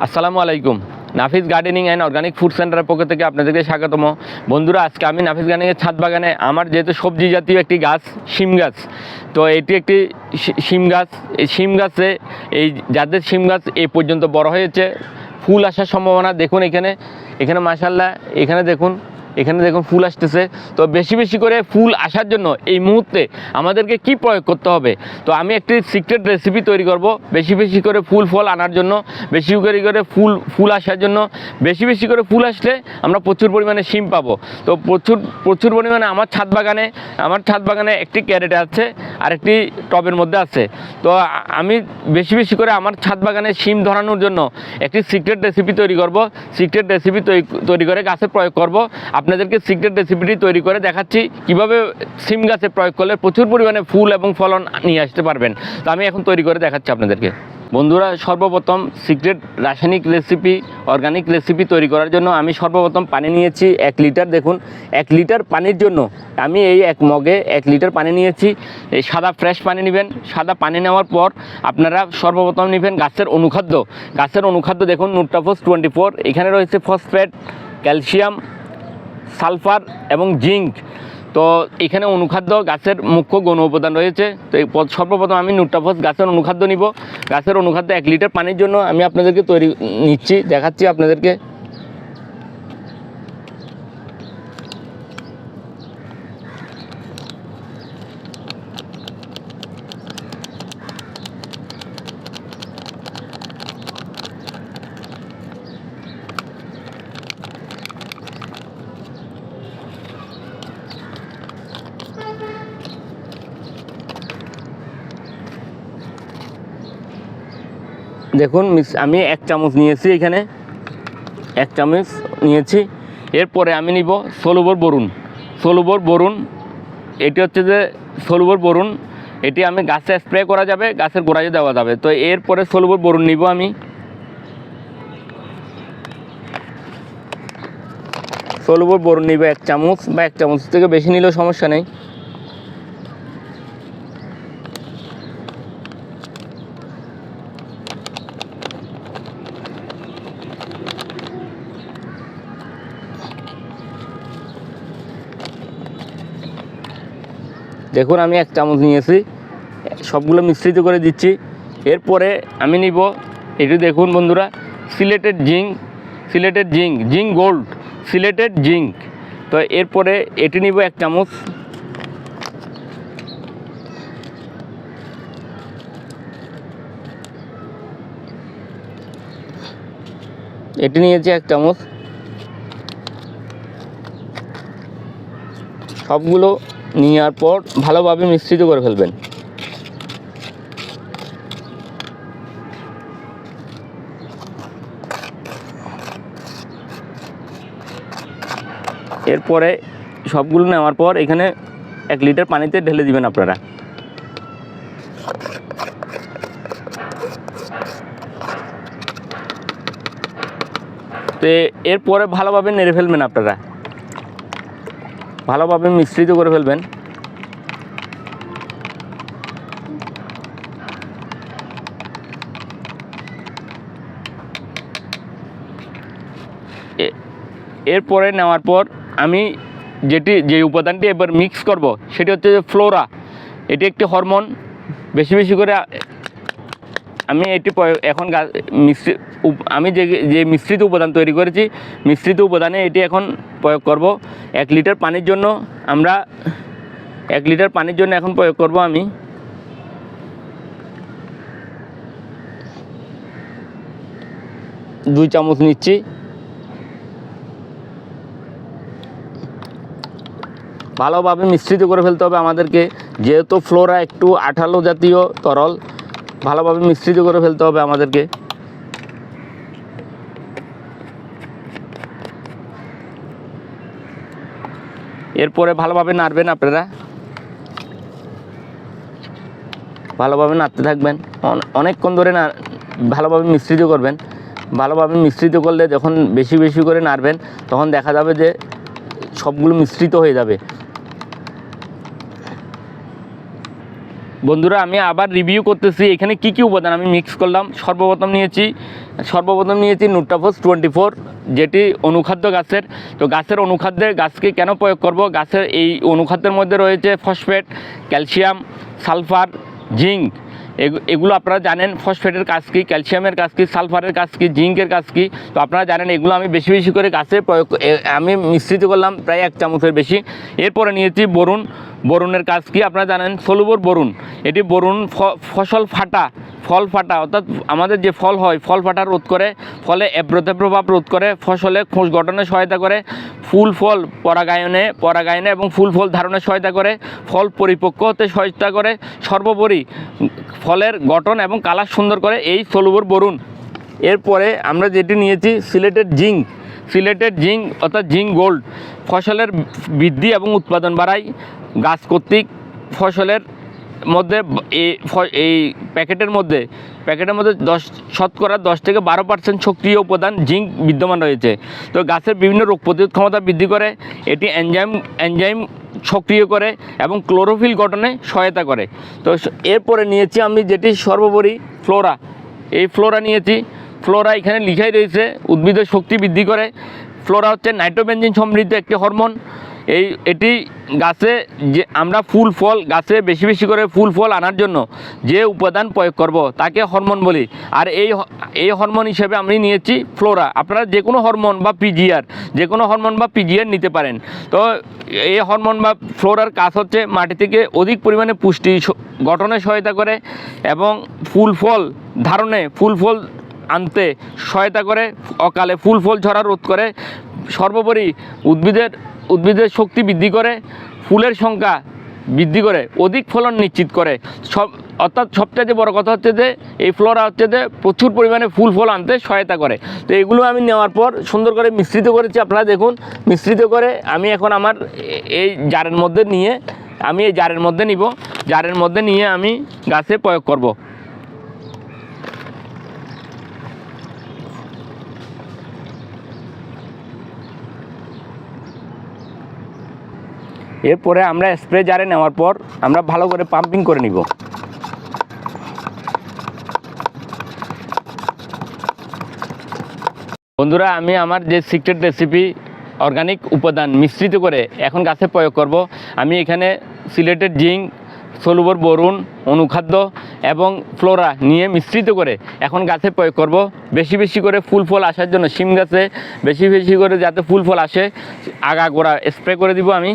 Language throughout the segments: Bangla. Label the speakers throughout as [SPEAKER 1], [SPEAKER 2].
[SPEAKER 1] আসসালামু আলাইকুম। Nafis gardening and organic food সেন্টারের পক্ষ থেকে আপনাদেরকে স্বাগতম। বন্ধুরা, আজকে আমি নাফিস গার্ডেনিংয়ের ছাদ বাগানে আমার যেহেতু সবজি জাতীয় একটি গাছ, শিম গাছ। তো এটি একটি শিম গাছ। এই শিম গাছে, এই যাদের শিম গাছ এ পর্যন্ত বড় হয়েছে। ফুল আসার সম্ভাবনা দেখুন এখানে। এখানে মাসাল্লাহ এখানে দেখুন এখানে দেখুন ফুল আসতেছে। তো বেশি বেশি করে ফুল আসার জন্য এই মুহূর্তে আমাদেরকে কি প্রয়োগ করতে হবে? তো আমি একটি সিক্রেট রেসিপি তৈরি করব। বেশি বেশি করে ফুল ফল আনার জন্য, বেশি করে করে ফুল ফুল আসার জন্য, বেশি বেশি করে ফুল আসলে আমরা প্রচুর পরিমাণে শিম পাবো। তো প্রচুর প্রচুর পরিমাণে আমার ছাদ বাগানে, আমার ছাদ বাগানে একটি ক্যারেটে আছে আর একটি টবের মধ্যে আছে। তো আমি বেশি বেশি করে আমার ছাদ বাগানে শিম ধরানোর জন্য একটি সিক্রেট রেসিপি তৈরি করব। সিক্রেট রেসিপি তৈরি করে গাছে প্রয়োগ করব। আপনাদেরকে সিক্রেট রেসিপিটি তৈরি করে দেখাচ্ছি। কীভাবে সিম গাছে প্রয়োগ করলে প্রচুর পরিমাণে ফুল এবং ফলন নিয়ে আসতে পারবেন। তো আমি এখন তৈরি করে দেখাচ্ছি আপনাদেরকে। বন্ধুরা, সর্বপ্রথম সিক্রেট রাসায়নিক রেসিপি অর্গানিক রেসিপি তৈরি করার জন্য আমি সর্বপ্রথম পানি নিয়েছি এক লিটার। দেখুন, এক লিটার পানির জন্য আমি এই এক মগে এক লিটার পানি নিয়েছি। এই সাদা ফ্রেশ পানি নেবেন। সাদা পানি নেওয়ার পর আপনারা সর্বপ্রথম নেবেন গাছের অনুখাদ্য। গাছের অনুখাদ্য দেখুন নুট্রাফোস টোয়েন্টি ফোর এখানে রয়েছে ফসফেট ক্যালসিয়াম সালফার এবং জিঙ্ক। তো এখানে অনুখাদ্য গাছের মুখ্য গণ উপাদান রয়েছে। তো এই সর্বপ্রথম আমি নুটাফস গাছের অনুখাদ্য নিব। গাছের অনুখাদ্য এক লিটার পানির জন্য আমি আপনাদেরকে তৈরি নিচ্ছি, দেখাচ্ছি আপনাদেরকে। দেখুন আমি এক চামচ নিয়েছি এখানে। এক চামচ নিয়েছি। এরপরে আমি নিব ষোলোবর বরুণ। ষোলোবর বরুণ, এটি হচ্ছে যে ষোলোবর বরুণ, এটি আমি গাছে স্প্রে করা যাবে, গাছের গোড়ায় দেওয়া যাবে। তো এরপরে ষোলোবর বরুণ নিব আমি। ষোলোবর বরুণ নিব এক চামচ, বা এক চামচ থেকে বেশি নিলেও সমস্যা নেই। দেখুন, আমি এক চামচ নিয়েছি। সবগুলো মিশ্রিত করে দিচ্ছি। এরপরে আমি নিব এটি দেখুন বন্ধুরা, chelated zinc chelated zinc zinc gold, chelated zinc. তো এরপরে এটি নিব এক চামচ। এটি নিয়েছি এক চামচ। সবগুলো নেওয়ার পর ভালোভাবে মিশ্রিত করে ফেলবেন। এরপরে সবগুলো নেওয়ার পর এখানে এক লিটার পানিতে ঢেলে দিবেন আপনারা। তো এরপরে ভালোভাবে নেড়ে ফেলবেন আপনারা। ভালোভাবে মিশ্রিত করে ফেলবেন। এরপরে নেওয়ার পর আমি যেটি, যে উপাদানটি এবার মিক্স করব, সেটি হচ্ছে ফ্লোরা এটি একটি হরমোন বেশি বেশি করে আমি এটি এখন গা- মিশ্রি উপ- আমি যে যে মিশ্রিত উপাদান তৈরি করেছি, মিশ্রিত উপাদানে এটি এখন প্রয়োগ করব। এক লিটার পানির জন্য আমরা, এক লিটার পানির জন্য এখন প্রয়োগ করব আমি। দুই চামচ নিচ্ছি। ভালোভাবে মিশ্রিত করে ফেলতে হবে আমাদেরকে। যেহেতু ফ্লোরা একটু আঠালো জাতীয় তরল ভালোভাবে মিশ্রিত করে ফেলতে হবে আমাদেরকে। এরপরে ভালোভাবে নাড়বেন আপনারা। ভালোভাবে নাড়তে থাকবেন। অন- অনেকক্ষণ ধরে না, ভালোভাবে মিশ্রিত করবেন। ভালোভাবে মিশ্রিত করলে যখন বেশি বেশি করে নাড়বেন, তখন দেখা যাবে যে সবগুলো মিশ্রিত হয়ে যাবে। বন্ধুরা, আমি আবার রিভিউ করতেছি। এখানে কি কি উপাদান? আমি মিক্স করলাম, সর্বপ্রথম নিয়েছি সর্বপ্রথম নিয়েছি নুট্রাফোস টোয়েন্টি ফোর যেটি অনুখাদ্য গাছের। তো গাছের অনুখাদ্যে গাছকে কেন প্রয়োগ করব? গাছের এই অনুখাদ্যের মধ্যে রয়েছে ফসফেট ক্যালসিয়াম সালফার জিঙ্ক এগুলো আপনারা জানেন, ফসফেটের কাজ কী, ক্যালসিয়ামের কাজ কী, সালফারের কাজ কী, জিঙ্কের কাজ কী, তো আপনারা জানেন এগুলো আমি বেশি বেশি করে গাছে প্রয়োগ আমি মিশ্রিত করলাম প্রায় এক চামচের বেশি। এরপরে নিয়েছি বরুণ, বরুণের কাজ কী, আপনারা জানেন, সলুবর বরুণ। এটি বরুণ ফসল ফাটা, ফল ফাটা, অর্থাৎ আমাদের যে ফল হয়, ফল ফাটা রোধ করে, ফলে এব্রতে প্রভাব রোধ করে, ফসলে খোঁজ গঠনে সহায়তা করে, ফুল ফল পরাগায়নে পরাগায়নে এবং ফুল ফল ধারণে সহায়তা করে, ফল পরিপক্ক হতে সহায়তা করে, সর্বোপরি ফলের গঠন এবং কালার সুন্দর করে এই সলুবর বরুণ। এরপরে আমরা যেটি নিয়েছি, সিলেটেড জিঙ্ক। সিলেটেড জিঙ্ক অর্থাৎ জিঙ্ক গোল্ড। ফসলের বৃদ্ধি এবং উৎপাদন বাড়ায় গাছ কর্তৃক ফসলের মধ্যে এই প্যাকেটের মধ্যে প্যাকেটের মধ্যে দশ, শতকরা দশ থেকে বারো পার্সেন্ট সক্রিয় উপাদান জিঙ্ক বিদ্যমান রয়েছে। তো গাছের বিভিন্ন রোগ প্রতিরোধ ক্ষমতা বৃদ্ধি করে, এটি এনজাইম এনজাইম সক্রিয় করে এবং ক্লোরোফিল গঠনে সহায়তা করে। তো এরপরে নিয়েছি আমি যেটি সর্বোপরি ফ্লোরা। এই ফ্লোরা নিয়েছি। ফ্লোরা এখানে লিখাই রয়েছে, উদ্ভিদের শক্তি বৃদ্ধি করে। ফ্লোরা হচ্ছে নাইট্রোবেঞ্জিন সমৃদ্ধ একটি হরমোন। এই, এটি গাছে যে, আমরা ফুল ফল, গাছে বেশি বেশি করে ফুল ফল আনার জন্য যে উপাদান প্রয়োগ করব, তাকে হরমোন বলি। আর এই এই হরমোন হিসেবে আমি নিয়েছি ফ্লোরা। আপনারা যে কোনো হরমোন বা পিজিআর যে কোনো হরমোন বা পিজিআর নিতে পারেন। তো এই হরমোন বা ফ্লোরার কাজ হচ্ছে মাটি থেকে অধিক পরিমাণে পুষ্টি গঠনে সহায়তা করে এবং ফুল ফল ধারণে ফুল ফল আনতে সহায়তা করে। অকালে ফুল ফল ঝরা রোধ করে সর্বোপরি উদ্ভিদের উদ্ভিদের শক্তি বৃদ্ধি করে, ফুলের সংখ্যা বৃদ্ধি করে, অধিক ফলন নিশ্চিত করে। সব, অর্থাৎ সবচেয়ে বড় কথা হচ্ছে যে, এই ফ্লোরা হচ্ছে যে প্রচুর পরিমাণে ফুল ফল আনতে সহায়তা করে। তো এগুলো আমি নেওয়ার পর সুন্দর করে মিশ্রিত করেছি, আপনারা দেখুন। মিশ্রিত করে আমি এখন আমার এই জারের মধ্যে নিয়ে, আমি এই জারের মধ্যে নিব। জারের মধ্যে নিয়ে আমি গাছে প্রয়োগ করব। এরপরে আমরা স্প্রে জারে নেওয়ার পর আমরা ভালো করে পাম্পিং করে নিব। বন্ধুরা, আমি আমার যে সিক্রেট রেসিপি অর্গানিক উপাদান মিশ্রিত করে এখন গাছে প্রয়োগ করব। আমি এখানে সিলেটের জিঙ্ক সলুবর বরুণ, অনুখাদ্য এবং ফ্লোরা নিয়ে মিশ্রিত করে এখন গাছে প্রয়োগ করব। বেশি বেশি করে ফুল ফল আসার জন্য শিম গাছে, বেশি বেশি করে যাতে ফুল ফল আসে, আগা গোড়া স্প্রে করে দিব আমি।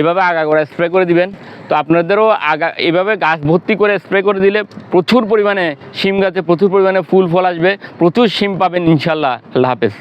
[SPEAKER 1] এভাবে আগা করে স্প্রে করে দিবেন। তো আপনাদেরও আগা, এভাবে গাছ ভর্তি করে স্প্রে করে দিলে প্রচুর পরিমাণে শিম গাছে প্রচুর পরিমাণে ফুল ফল আসবে, প্রচুর শিম পাবেন ইনশাল্লাহ। আল্লাহ হাফেজ।